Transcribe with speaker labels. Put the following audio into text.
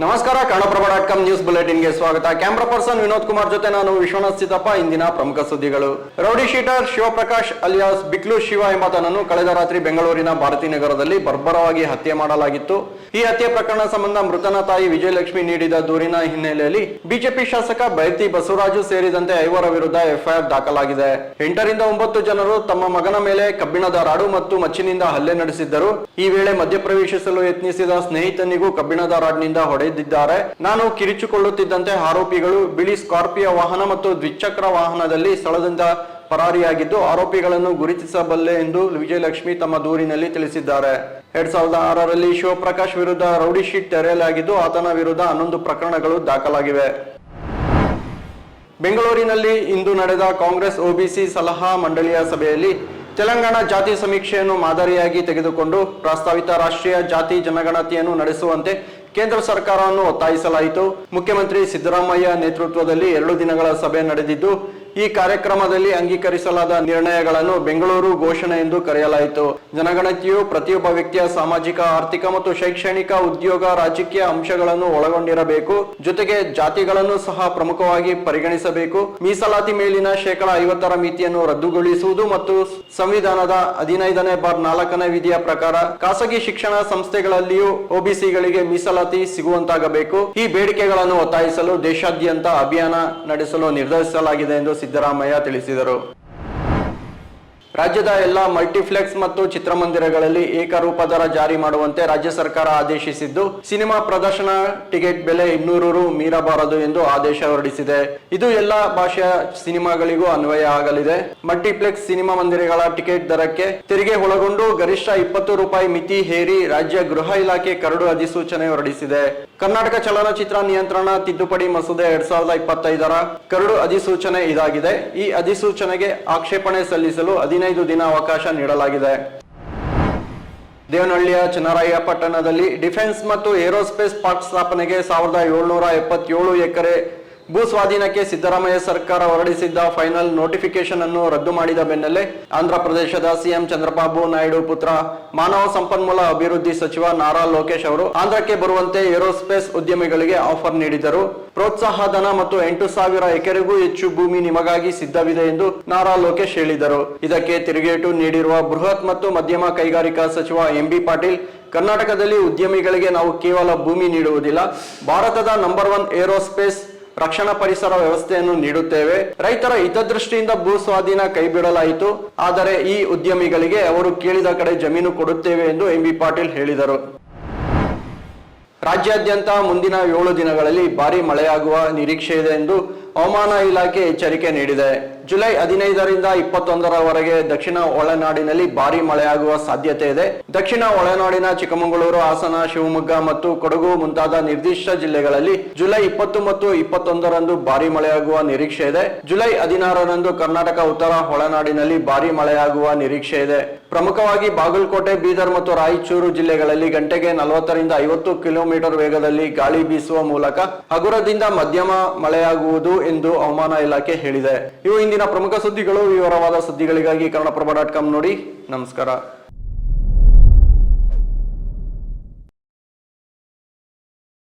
Speaker 1: ನಮಸ್ಕಾರ Kannadaprabha dot com news ಬುಲೆಟಿನ್ಗೆ ಸ್ವಾಗತ. ಕ್ಯಾಮ್ರಾ ಪರ್ಸನ್ ವಿನೋದ್ ಕುಮಾರ್ ಜೊತೆ ನಾನು ವಿಶ್ವನಾಥ್ ಸಿದ್ದಪ್ಪ. ಇಂದಿನ ಪ್ರಮುಖ ಸುದ್ದಿಗಳು. Rowdy sheeter Shivaprakash alias Biklu Shiva ಎಂಬಾತನನ್ನು ಕಳೆದ ರಾತ್ರಿ ಬೆಂಗಳೂರಿನ ಭಾರತಿ ನಗರದಲ್ಲಿ ಬರ್ಬರವಾಗಿ ಹತ್ಯೆ ಮಾಡಲಾಗಿತ್ತು. ಈ ಹತ್ಯೆ ಪ್ರಕರಣ ಸಂಬಂಧ ಮೃತನ ತಾಯಿ ವಿಜಯಲಕ್ಷ್ಮಿ ನೀಡಿದ ದೂರಿನ ಹಿನ್ನೆಲೆಯಲ್ಲಿ ಬಿಜೆಪಿ ಶಾಸಕ ಬೈತಿ ಬಸವರಾಜು ಸೇರಿದಂತೆ ಐವರ ವಿರುದ್ಧ ಎಫ್ಐಆರ್ ದಾಖಲಾಗಿದೆ. ಎಂಟರಿಂದ ಒಂಬತ್ತು ಜನರು ತಮ್ಮ ಮಗನ ಮೇಲೆ ಕಬ್ಬಿಣದ ರಾಡು ಮತ್ತು ಮಚ್ಚಿನಿಂದ ಹಲ್ಲೆ ನಡೆಸಿದ್ದರು. ಈ ವೇಳೆ ಮಧ್ಯಪ್ರವೇಶಿಸಲು ಯತ್ನಿಸಿದ ಸ್ನೇಹಿತನಿಗೂ ಕಬ್ಬಿಣದ ರಾಡ್ನಿಂದ ಹೊಡೆದಿದ್ದಾರೆ ನಾನು ಕಿರಿಚಿಕೊಳ್ಳುತ್ತಿದ್ದಂತೆ ಆರೋಪಿಗಳು ಬಿಳಿ ಸ್ಕಾರ್ಪಿಯೋ ವಾಹನ ಮತ್ತು ದ್ವಿಚಕ್ರ ವಾಹನದಲ್ಲಿ ಸ್ಥಳದಿಂದ ಪರಾರಿಯಾಗಿದ್ದು, ಆರೋಪಿಗಳನ್ನು ಗುರುತಿಸಬಲ್ಲೆ ಎಂದು ವಿಜಯಲಕ್ಷ್ಮಿ ತಮ್ಮ ದೂರಿನಲ್ಲಿ ತಿಳಿಸಿದ್ದಾರೆ. ಎರಡ್ ಸಾವಿರದ ಆರರಲ್ಲಿ ಶಿವಪ್ರಕಾಶ್ ವಿರುದ್ಧ ರೌಡಿ ಶೀಟ್ ತೆರೆಯಲಾಗಿದ್ದು, ಆತನ ವಿರುದ್ಧ ಹನ್ನೊಂದು ಪ್ರಕರಣಗಳು ದಾಖಲಾಗಿವೆ. ಬೆಂಗಳೂರಿನಲ್ಲಿ ಇಂದು ನಡೆದ ಕಾಂಗ್ರೆಸ್ ಒಬಿಸಿ ಸಲಹಾ ಮಂಡಳಿಯ ಸಭೆಯಲ್ಲಿ ತೆಲಂಗಾಣ ಜಾತಿ ಸಮೀಕ್ಷೆಯನ್ನು ಮಾದರಿಯಾಗಿ ತೆಗೆದುಕೊಂಡು, ಪ್ರಸ್ತಾವಿತ ರಾಷ್ಟ್ರೀಯ ಜಾತಿ ಜನಗಣತಿಯನ್ನು ನಡೆಸುವಂತೆ ಕೇಂದ್ರ ಸರ್ಕಾರವನ್ನು ಒತ್ತಾಯಿಸಲಾಯಿತು. ಮುಖ್ಯಮಂತ್ರಿ ಸಿದ್ದರಾಮಯ್ಯ ನೇತೃತ್ವದಲ್ಲಿ ಎರಡು ದಿನಗಳ ಸಭೆ ನಡೆದಿದ್ದು ಈ ಕಾರ್ಯಕ್ರಮದಲ್ಲಿ ಅಂಗೀಕರಿಸಲಾದ ನಿರ್ಣಯಗಳನ್ನು ಬೆಂಗಳೂರು ಘೋಷಣೆ ಎಂದು ಕರೆಯಲಾಯಿತು. ಜನಗಣತಿಯು ಪ್ರತಿಯೊಬ್ಬ ವ್ಯಕ್ತಿಯ ಸಾಮಾಜಿಕ, ಆರ್ಥಿಕ ಮತ್ತು ಶೈಕ್ಷಣಿಕ ಉದ್ಯೋಗ ರಾಜಕೀಯ ಅಂಶಗಳನ್ನು ಒಳಗೊಂಡಿರಬೇಕು. ಜೊತೆಗೆ ಜಾತಿಗಳನ್ನು ಸಹ ಪ್ರಮುಖವಾಗಿ ಪರಿಗಣಿಸಬೇಕು. ಮೀಸಲಾತಿ ಮೇಲಿನ ಶೇಕಡ ಐವತ್ತರ ಮಿತಿಯನ್ನು ರದ್ದುಗೊಳಿಸುವುದು ಮತ್ತು ಸಂವಿಧಾನದ ಹದಿನೈದನೇ ಬಾರ್ ನಾಲ್ಕನೇ ವಿಧಿಯ ಪ್ರಕಾರ ಖಾಸಗಿ ಶಿಕ್ಷಣ ಸಂಸ್ಥೆಗಳಲ್ಲಿಯೂ ಒಬಿಸಿಗಳಿಗೆ ಮೀಸಲಾತಿ ಸಿಗುವಂತಾಗಬೇಕು. ಈ ಬೇಡಿಕೆಗಳನ್ನು ಒತ್ತಾಯಿಸಲು ದೇಶಾದ್ಯಂತ ಅಭಿಯಾನ ನಡೆಸಲು ನಿರ್ಧರಿಸಲಾಗಿದೆ ಎಂದು ಸಿದ್ದರಾಮಯ್ಯ ತಿಳಿಸಿದರು. ರಾಜ್ಯದ ಎಲ್ಲ ಮಲ್ಟಿಪ್ಲೆಕ್ಸ್ ಮತ್ತು ಚಿತ್ರಮಂದಿರಗಳಲ್ಲಿ ಏಕರೂಪ ದರ ಜಾರಿ ಮಾಡುವಂತೆ ರಾಜ್ಯ ಸರ್ಕಾರ ಆದೇಶಿಸಿದ್ದು, ಸಿನಿಮಾ ಪ್ರದರ್ಶನ ಟಿಕೆಟ್ ಬೆಲೆ ಇನ್ನೂರು ರು ಮೀರಬಾರದು ಎಂದು ಆದೇಶ ಹೊರಡಿಸಿದೆ. ಇದು ಎಲ್ಲ ಭಾಷೆಯ ಸಿನಿಮಾಗಳಿಗೂ ಅನ್ವಯ ಆಗಲಿದೆ. ಮಲ್ಟಿಪ್ಲೆಕ್ಸ್ ಸಿನಿಮಾ ಮಂದಿರಗಳ ಟಿಕೆಟ್ ದರಕ್ಕೆ ತೆರಿಗೆ ಒಳಗೊಂಡು ಗರಿಷ್ಠ ಇಪ್ಪತ್ತು ರೂಪಾಯಿ ಮಿತಿ ಹೇರಿ ರಾಜ್ಯ ಗೃಹ ಇಲಾಖೆ ಕರಡು ಅಧಿಸೂಚನೆ ಹೊರಡಿಸಿದೆ. ಕರ್ನಾಟಕ ಚಲನಚಿತ್ರ ನಿಯಂತ್ರಣ ತಿದ್ದುಪಡಿ ಮಸೂದೆ ಎರಡ್ ಸಾವಿರದ ಇಪ್ಪತ್ತೈದರ ಕರಡು ಅಧಿಸೂಚನೆ ಇದಾಗಿದೆ. ಈ ಅಧಿಸೂಚನೆಗೆ ಆಕ್ಷೇಪಣೆ ಸಲ್ಲಿಸಲು ಹದಿನೈದು ದಿನ ಅವಕಾಶ ನೀಡಲಾಗಿದೆ. ದೇವನಹಳ್ಳಿಯ ಚನ್ನರಾಯ ಪಟ್ಟಣದಲ್ಲಿ ಡಿಫೆನ್ಸ್ ಮತ್ತು ಏರೋಸ್ಪೇಸ್ ಪಾರ್ಕ್ ಸ್ಥಾಪನೆಗೆ ಸಾವಿರದ ಏಳ್ನೂರ ಎಪ್ಪತ್ತೇಳು ಎಕರೆ ಭೂ ಸ್ವಾಧೀನಕ್ಕೆ ಸಿದ್ದರಾಮಯ್ಯ ಸರ್ಕಾರ ಹೊರಡಿಸಿದ್ದ ಫೈನಲ್ ನೋಟಿಫಿಕೇಶನ್ ಅನ್ನು ರದ್ದು ಮಾಡಿದ ಬೆನ್ನಲ್ಲೇ ಆಂಧ್ರ ಪ್ರದೇಶದ ಸಿಎಂ ಚಂದ್ರಬಾಬು ನಾಯ್ಡು ಪುತ್ರ ಮಾನವ ಸಂಪನ್ಮೂಲ ಅಭಿವೃದ್ಧಿ ಸಚಿವ ನಾರಾ ಲೋಕೇಶ್ ಅವರು ಆಂಧ್ರಕ್ಕೆ ಬರುವಂತೆ ಏರೋಸ್ಪೇಸ್ ಉದ್ಯಮಿಗಳಿಗೆ ಆಫರ್ ನೀಡಿದರು. ಪ್ರೋತ್ಸಾಹಧನ ಮತ್ತು ಎಂಟು ಸಾವಿರ ಎಕರೆಗೂ ಹೆಚ್ಚು ಭೂಮಿ ನಿಮಗಾಗಿ ಸಿದ್ಧವಿದೆ ಎಂದು ನಾರಾ ಲೋಕೇಶ್ ಹೇಳಿದರು. ಇದಕ್ಕೆ ತಿರುಗೇಟು ನೀಡಿರುವ ಬೃಹತ್ ಮತ್ತು ಮಧ್ಯಮ ಕೈಗಾರಿಕಾ ಸಚಿವ ಎಂಬಿ ಪಾಟೀಲ್, ಕರ್ನಾಟಕದಲ್ಲಿ ಉದ್ಯಮಿಗಳಿಗೆ ನಾವು ಕೇವಲ ಭೂಮಿ ನೀಡುವುದಿಲ್ಲ, ಭಾರತದ ನಂಬರ್ ಒನ್ ಏರೋಸ್ಪೇಸ್ ರಕ್ಷಣಾ ಪರಿಸರ ವ್ಯವಸ್ಥೆಯನ್ನು ನೀಡುತ್ತೇವೆ. ರೈತರ ಹಿತದೃಷ್ಟಿಯಿಂದ ಭೂ ಸ್ವಾಧೀನ ಕೈಬಿಡಲಾಯಿತು. ಆದರೆ ಈ ಉದ್ಯಮಿಗಳಿಗೆ ಅವರು ಕೇಳಿದ ಕಡೆ ಜಮೀನು ಕೊಡುತ್ತೇವೆ ಎಂದು ಎಂಬಿ ಪಾಟೀಲ್ ಹೇಳಿದರು. ರಾಜ್ಯಾದ್ಯಂತ ಮುಂದಿನ ಏಳು ದಿನಗಳಲ್ಲಿ ಭಾರಿ ಮಳೆಯಾಗುವ ನಿರೀಕ್ಷೆ ಇದೆ ಎಂದು ಹವಾಮಾನ ಇಲಾಖೆ ಎಚ್ಚರಿಕೆ ನೀಡಿದೆ. ಜುಲೈ ಹದಿನೈದರಿಂದ ಇಪ್ಪತ್ತೊಂದರವರೆಗೆ ದಕ್ಷಿಣ ಒಳನಾಡಿನಲ್ಲಿ ಭಾರಿ ಮಳೆಯಾಗುವ ಸಾಧ್ಯತೆ ಇದೆ. ದಕ್ಷಿಣ ಒಳನಾಡಿನ ಚಿಕ್ಕಮಗಳೂರು, ಹಾಸನ, ಶಿವಮೊಗ್ಗ ಮತ್ತು ಕೊಡಗು ಮುಂತಾದ ನಿರ್ದಿಷ್ಟ ಜಿಲ್ಲೆಗಳಲ್ಲಿ ಜುಲೈ ಇಪ್ಪತ್ತು ಮತ್ತು ಇಪ್ಪತ್ತೊಂದರಂದು ಭಾರಿ ಮಳೆಯಾಗುವ ನಿರೀಕ್ಷೆ ಇದೆ. ಜುಲೈ ಹದಿನಾರರಂದು ಕರ್ನಾಟಕ, ಉತ್ತರ ಒಳನಾಡಿನಲ್ಲಿ ಭಾರಿ ಮಳೆಯಾಗುವ ನಿರೀಕ್ಷೆ ಇದೆ. ಪ್ರಮುಖವಾಗಿ ಬಾಗಲಕೋಟೆ, ಬೀದರ್ ಮತ್ತು ರಾಯಚೂರು ಜಿಲ್ಲೆಗಳಲ್ಲಿ ಗಂಟೆಗೆ ನಲವತ್ತರಿಂದ ಐವತ್ತು ಕಿಲೋಮೀಟರ್ ವೇಗದಲ್ಲಿ ಗಾಳಿ ಬೀಸುವ ಮೂಲಕ ಹಗುರದಿಂದ ಮಧ್ಯಮ ಮಳೆಯಾಗುವುದು ಎಂದು ಹವಾಮಾನ ಇಲಾಖೆ ಹೇಳಿದೆ. ಇವು ಇಂದಿನ ಪ್ರಮುಖ ಸುದ್ದಿಗಳು. ವಿವರವಾದ ಸುದ್ದಿಗಳಿಗಾಗಿ ಕನ್ನಡಪ್ರಭ ಡಾಟ್ ಕಾಮ್ ನೋಡಿ. ನಮಸ್ಕಾರ.